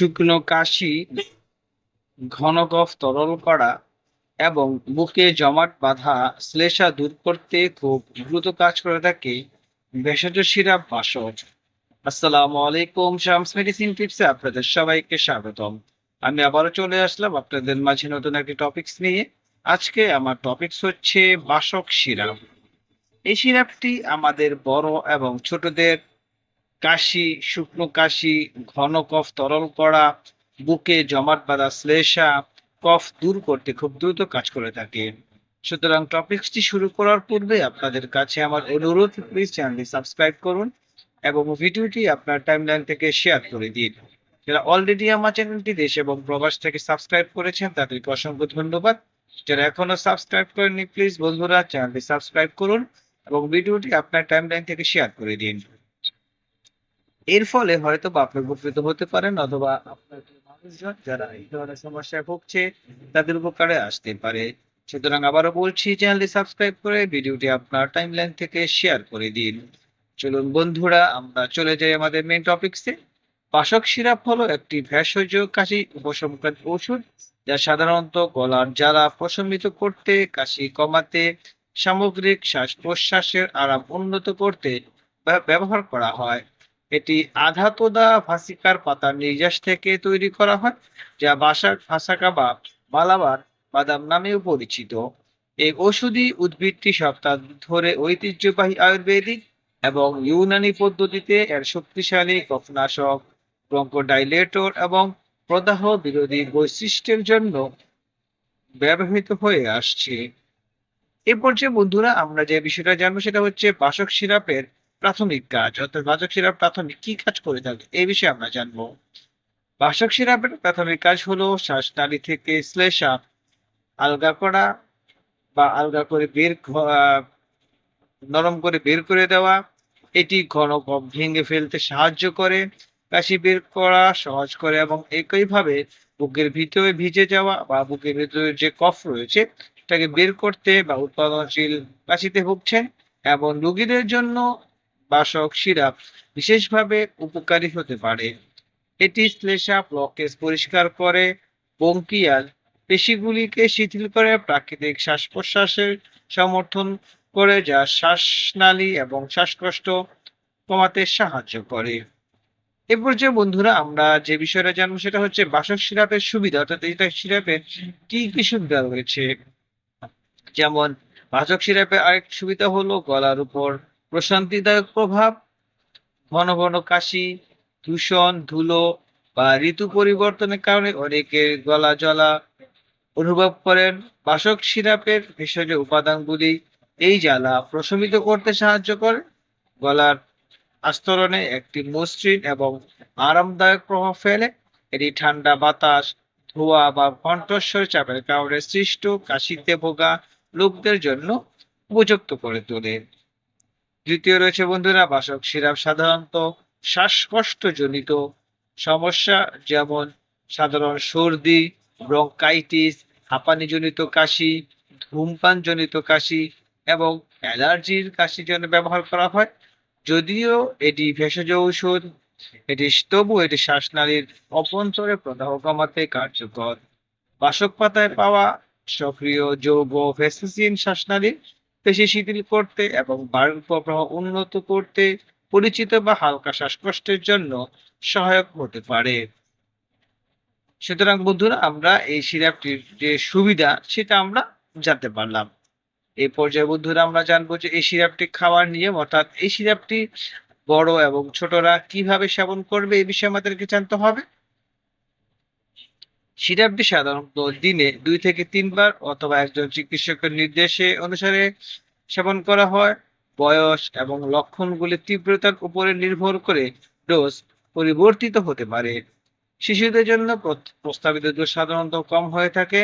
শুকনো কাশি, ঘন কফ তরল করা এবং বুকে জমাট বাঁধা শ্লেষা দূর করতে খুব দ্রুত কাজ করে থাকে ভেষজ সিরাপ বাসক। আসসালামু আলাইকুম, শামস মেডিসিন টিপসে আপনাদের সবাইকে স্বাগতম। আমি আবারও চলে আসলাম আপনাদের মাঝে নতুন একটি টপিকস নিয়ে। আজকে আমার টপিকস হচ্ছে বাসক সিরাপ। এই সিরাপটি আমাদের বড় এবং ছোটদের কাশি, শুকনো কাশি, ঘন কফ তরল করা, বুকে জমাট বাঁধা শ্লেষা, কফ দূর করতে খুব দ্রুত কাজ করে থাকে। সুতরাং টপিকসটি শুরু করার পূর্বে আপনাদের কাছে আমার অনুরোধ প্লিজ চ্যানেলটি সাবস্ক্রাইব করুন এবং ভিডিওটি আপনার টাইমলাইন থেকে শেয়ার করে দিন। যারা অলরেডি আমার চ্যানেলটি দেশ এবং প্রবাস থেকে সাবস্ক্রাইব করেছেন, তাদেরকে অসংখ্য ধন্যবাদ। যারা এখনও সাবস্ক্রাইব করেননি প্লিজ বন্ধুরা চ্যানেলটি সাবস্ক্রাইব করুন এবং ভিডিওটি আপনার টাইমলাইন থেকে শেয়ার করে দিন। এর ফলে হয়তো বা আপনি উপকৃত হতে পারেন অথবা আপনার মানুষজন যারা এই ধরনের সমস্যায় ভুগছে, তাদের উপকারে আসতে পারে। সুতরাং আবারও বলছি, চ্যানেলটি সাবস্ক্রাইব করে ভিডিওটি আপনার টাইমলাইন থেকে শেয়ার করে দিন। চলুন বন্ধুরা, আমরা চলে যাই আমাদের মেন টপিকসে পাশক সিরাপ হলো একটি ভেষজ কাশি উপশমকারী ওষুধ যা সাধারণত গলার জ্বালা প্রশমিত করতে, কাশি কমাতে, সামগ্রিক শ্বাস প্রশ্বাসের আরাম উন্নত করতে ব্যবহার করা হয়। এটি আধাতোদা ভাসিকার পাতার নির্যাস থেকে তৈরি করা হয়, যা বাসার ফাসাকা বা মালাবার বাদাম নামেও পরিচিত। এই ওষুধি উদ্ভিদটি সপ্তাহ ধরে ঐতিহ্যবাহী আয়ুর্বেদিক এবং ইউনানি পদ্ধতিতে এর শক্তিশালী কফনাশক, ব্রঙ্কোডাইলেটর এবং প্রদাহ বিরোধী বৈশিষ্ট্যের জন্য ব্যবহৃত হয়ে আসছে। এ পর্যায়ে বন্ধুরা, আমরা যে বিষয়টা জানব সেটা হচ্ছে বাসক সিরাপের প্রাথমিক কাজ, অর্থাৎ বাসক সিরাপ প্রাথমিক কি কাজ করে থাকে? এই বিষয়ে আমরা জানব। বাসক সিরাপের প্রাথমিক কাজ হলো শ্বাসনালী থেকে শ্লেষা, আলগা করা বা আলগা করে বের নরম করে বের করে দেওয়া। এটি ঘন কফ ভেঙে ফেলতে সাহায্য করে। কাশি বের করা সহজ করে এবং একইভাবে বুকের ভিতরে ভিজে যাওয়া বা বুকের ভিতরে যে কফ রয়েছে তাকে বের করতে বা উৎপাদনশীল কাশিতে ভুগছেন। এবং রোগীদের জন্য বাসক সিরাপ বিশেষভাবে উপকারী হতে পারে। এটি শ্লেষা ব্লকেজ পরিষ্কার করে বঙ্কিয়াল পেশিগুলিকে শিথিল করে প্রাকৃতিক শ্বাস প্রশ্বাসের সমর্থন করে, যা শ্বাসনালী এবং শ্বাসকষ্ট কমাতে সাহায্য করে। এ পর্যায়ে বন্ধুরা, আমরা যে বিষয়টা জানব সেটা হচ্ছে বাসক সিরাপের সুবিধা, অর্থাৎ এটা সিরাপের কি কি সুবিধা রয়েছে? যেমন, বাসক সিরাপের আরেক সুবিধা হলো গলার উপর প্রশান্তিদায়ক প্রভাব, ঘন ঘন কাশি দূষণ ধুলো বা ঋতু পরিবর্তনের কারণে অনেকে গলা জ্বলা অনুভব করেন। বাসক সিরাপের ভেষজ উপাদানগুলি এই জ্বালা প্রশমিত করতে সাহায্য করে। গলার আস্তরণে একটি মসৃণ এবং আরামদায়ক প্রভাব ফেলে। এটি ঠান্ডা বাতাস, ধোঁয়া বা কণ্ঠস্বর চাপের কারণে সৃষ্ট কাশিতে ভোগা লোকদের জন্য উপযুক্ত করে তোলে। দ্বিতীয় রয়েছে বন্ধুরা বাসক সিরাপ সাধারণত শ্বাসকষ্টজনিত সমস্যা, যেমন সাধারণ সর্দি, ব্রঙ্কাইটিস, হাঁপানিজনিত কাশি, ধূমপানজনিত কাশি এবং অ্যালার্জির কাশির জন্য ব্যবহার করা হয়। যদিও এটি ভেষজ ঔষধ, এটি তবু এটি শ্বাসনালীর অভ্যন্তরে প্রদাহ কমাতে কার্যকর। বাসক পাতায় পাওয়া সক্রিয় যৌগ ভেসিসিন শ্বাসনালী পেশি শিথিল করতে এবং বায়ুর প্রবাহ উন্নত করতে পরিচিত বা হালকা শ্বাসকষ্টের জন্য সহায়ক হতে পারে। সুতরাং বন্ধুরা, আমরা এই সিরাপটির যে সুবিধা, সেটা আমরা জানতে পারলাম। এই পর্যায়ে বন্ধুরা, আমরা জানব যে এই সিরাপটি খাওয়ার নিয়ম, অর্থাৎ এই সিরাপটি বড় এবং ছোটরা কীভাবে সেবন করবে এই বিষয়ে আমাদেরকে জানতে হবে। সিরাপটি সাধারণত দিনে দুই থেকে তিনবার অথবা একজন চিকিৎসকের নির্দেশে অনুসারে সেবন করা হয়। বয়স এবং লক্ষণগুলির তীব্রতার উপরে নির্ভর করে ডোজ পরিবর্তিত হতে পারে। শিশুদের জন্য প্রস্তাবিত ডোজ সাধারণত কম হয়ে থাকে,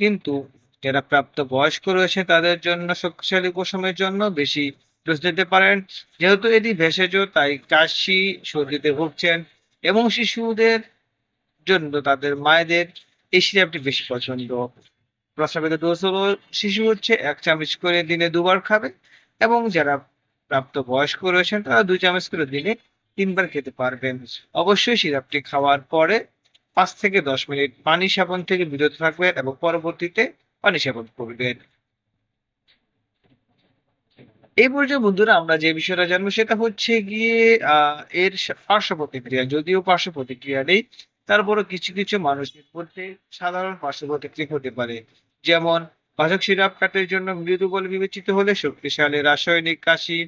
কিন্তু যারা প্রাপ্ত বয়স্ক রয়েছে তাদের জন্য শক্তিশালী উপশমের জন্য বেশি ডোজ দিতে পারেন। যেহেতু এটি ভেষজ, তাই কাশি, সর্দিতে ভুগছেন এবং শিশুদের জন্য তাদের মায়েদের এই সিরাপটি বেশি পছন্দ। প্রস্তাবিত ডোজ হলো শিশু হচ্ছে এক চামচ করে দিনে দুবার খাবে এবং যারা প্রাপ্ত বয়স্ক রয়েছেন তারা দুই চামচ করে দিনে তিনবার খেতে পারবেন। অবশ্যই সিরাপটি খাওয়ার পরে পাঁচ থেকে দশ মিনিট পানি সেবন থেকে বিরত থাকবেন এবং পরবর্তীতে পানি সেবন করবেন। এই পর্যায়ে বন্ধুরা আমরা যে বিষয়টা জানব সেটা হচ্ছে গিয়ে এর পার্শ্ব প্রতিক্রিয়া, যদিও পার্শ্ব প্রতিক্রিয়া নেই তারপরও কিছু কিছু মানুষের মধ্যে সাধারণ পার্শ্ব প্রতিক্রিয়া হতে পারে। যেমন পাচক সিরাপ কাটের জন্য মৃদু বলে বিবেচিত হলে শক্তিশালী রাসায়নিক কাশি,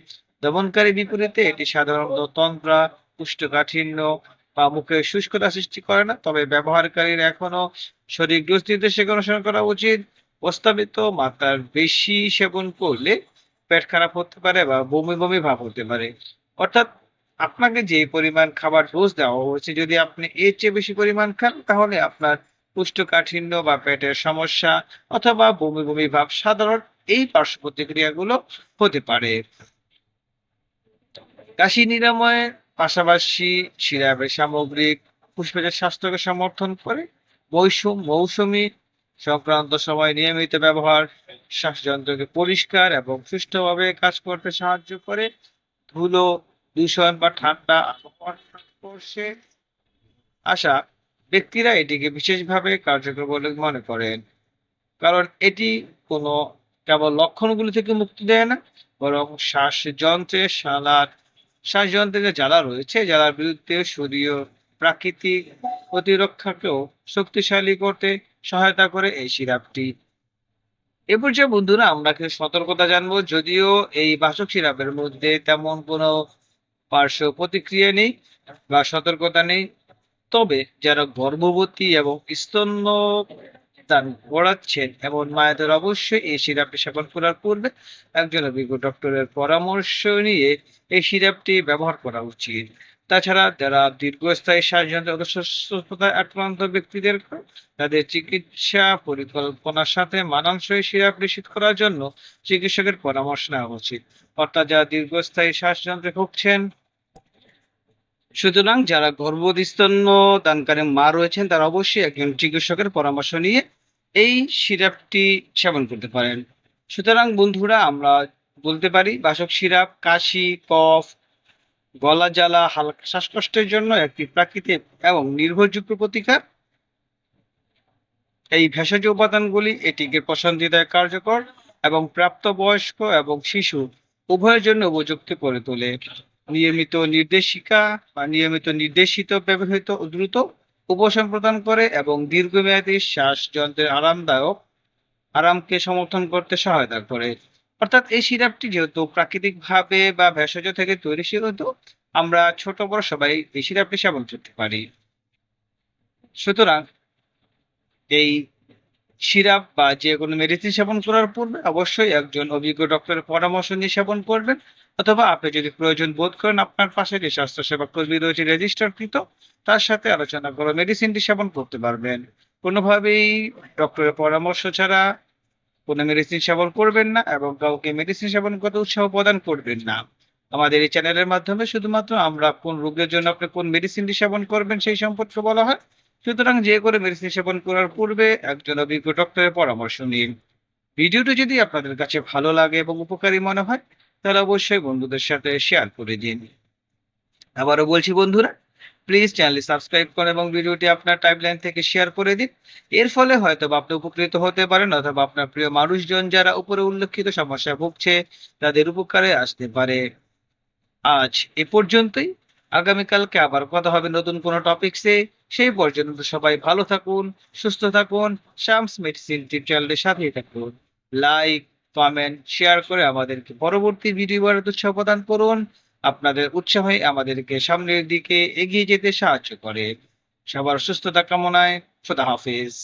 দমনকারী বিপরীতে এটি সাধারণত তন্ত্রা কুষ্ঠকাঠিন্য বা মুখে শুষ্কতা সৃষ্টি করে না। তবে ব্যবহারকারীর এখনও শরীর ডোজ নির্দেশক অনুসরণ করা উচিত। প্রস্তাবিত মাত্রার বেশি সেবন করলে পেট খারাপ হতে পারে বা বমি বমি ভাব হতে পারে। অর্থাৎ আপনাকে যে পরিমাণ খাবার ডোজ দেওয়া হয়েছে, যদি আপনি এর চেয়ে বেশি পরিমাণ খান, তাহলে আপনার কোষ্ঠকাঠিন্য বা পেটের সমস্যা অথবা বমি বমি ভাব সাধারণ এই পার্শ্ব প্রতিক্রিয়াগুলো হতে পারে। কাশি নিরাময়ের পাশাপাশি সিরাপের সামগ্রিক ফুসফুসের স্বাস্থ্যকে সমর্থন করে মৌসুম মৌসুমী সংক্রান্ত সময় নিয়মিত ব্যবহার, শ্বাসযন্ত্রকে পরিষ্কার এবং সুষ্ঠুভাবে কাজ করতে সাহায্য করে, ধুলো দূষণ বা ঠান্ডা আবহাওয়ার সংস্পর্শে আসা ব্যক্তিরা এটিকে বিশেষভাবে কার্যকর বলে মনে করেন। কারণ এটি কোনো কেবল লক্ষণগুলো থেকে মুক্তি দেয় না, বরং শ্বাসযন্ত্রের শালার শ্বাসযন্ত্রের যে জ্বালা রয়েছে, জ্বালার বিরুদ্ধে শরীয় প্রাকৃতিক প্রতিরক্ষাকেও শক্তিশালী করতে সহায়তা করে এই সিরাপটি। এ পর্যায়ে বন্ধুরা, আমরা সতর্কতা জানব। যদিও এই বাসক সিরাপের মধ্যে তেমন কোনো পার্শ্ব প্রতিক্রিয়া নেই বা সতর্কতা নেই। তবে যারা গর্ভবতী এবং স্তন্য দান করাচ্ছেন এমন মায়েদের অবশ্যই এই সিরাপটি সেবন করার পূর্বে একজন অভিজ্ঞ ডক্টরের পরামর্শ নিয়ে এই সিরাপটি ব্যবহার করা উচিত। তাছাড়া যারা দীর্ঘস্থায়ী শ্বাসযন্ত্রের অসুস্থতায় আক্রান্ত ব্যক্তিদের তাদের চিকিৎসা পরিকল্পনার সাথে মানানসই সিরাপ নিশ্চিত করার জন্য চিকিৎসকের পরামর্শ নেওয়া উচিত। অর্থাৎ যারা দীর্ঘস্থায়ী শ্বাসযন্ত্রে ভুগছেন সুতরাং যারা গর্ভবতী স্তন্য দানকারী মা রয়েছেন, তারা অবশ্যই একজন চিকিৎসকের পরামর্শ নিয়ে এই সিরাপটি সেবন করতে পারেন। সুতরাং বন্ধুরা, আমরা বলতে পারি, বাসক সিরাপ, কাশি, কফ, গলা জ্বালা, হালকা শ্বাসকষ্টের জন্য একটি প্রাকৃতিক এবং নির্ভরযোগ্য প্রতিকার। এই ভেষজ উপাদানগুলি এটিকে প্রশান্তিদায়ক কার্যকর এবং প্রাপ্তবয়স্ক এবং শিশু উভয়ের জন্য উপযুক্ত করে তোলে। নিয়মিত নির্দেশিকা বা নিয়মিত নির্দেশিত ব্যবহৃত দ্রুত উপশম প্রদান করে এবং দীর্ঘমেয়াদী শ্বাসযন্ত্রের আরামদায়ক, আরামকে সমর্থন করতে সহায়তা করে। অর্থাৎ এই সিরাপটি যেহেতু প্রাকৃতিকভাবে বা ভেষজ থেকে তৈরি, সেহেতু আমরা ছোট বড় সবাই এই সিরাপটি সেবন করতে পারি। সুতরাং এই সিরাপ বা যে কোনো মেডিসিন সেবন করার পূর্বে অবশ্যই একজন অভিজ্ঞ ডক্টরের পরামর্শ নিয়ে সেবন করবেন। অথবা আপনি যদি প্রয়োজন বোধ করেন, আপনার পাশে যে স্বাস্থ্যসেবা কর্মী রয়েছে রেজিস্টারকৃত তার সাথে আলোচনা করে মেডিসিনটি সেবন করতে পারবেন। কোনোভাবেই ডক্টরের পরামর্শ ছাড়া কোনো মেডিসিন সেবন করবেন না এবং কাউকে মেডিসিন সেবন করতে উৎসাহ প্রদান করবেন না। আমাদের এই চ্যানেলের মাধ্যমে শুধুমাত্র আমরা কোন রোগের জন্য আপনি কোন মেডিসিনটি সেবন করবেন সেই সম্পর্কে বলা হয়। সুতরাং যে করে মেডিসিন সেবন করার পূর্বে একজন অভিজ্ঞ ডক্টরের পরামর্শ নিন। ভিডিওটি যদি আপনাদের কাছে ভালো লাগে এবং উপকারী মনে হয়, তাহলে অবশ্যই বন্ধুদের সাথে শেয়ার করে দিন। আবারও বলছি বন্ধুরা প্লিজ চ্যানেলটি সাবস্ক্রাইব করুন এবং ভিডিওটি আপনার টাইমলাইন থেকে শেয়ার করে দিন। এর ফলে হয়তো আপনি উপকৃত হতে পারেন অথবা আপনার প্রিয় মানুষজন যারা উপরে উল্লেখিত সমস্যায় ভুগছে, তাদের উপকারে আসতে পারে। আজ এ পর্যন্তই। আগামীকালকে আবার কথা হবে নতুন কোনো টপিকসে সেই পর্যন্ত সবাই ভালো থাকুন, সুস্থ থাকুন, শামস মেডিসিন টিপ চ্যানেলের সাথেই থাকুন। লাইক কমেন্ট শেয়ার করে আমাদেরকে পরবর্তী ভিডিও বানাতে উৎসাহ প্রদান করুন। আপনাদের উৎসাহই আমাদেরকে সামনের দিকে এগিয়ে যেতে সাহায্য করে। সবার সুস্থতা কামনায় খোদা হাফিজ।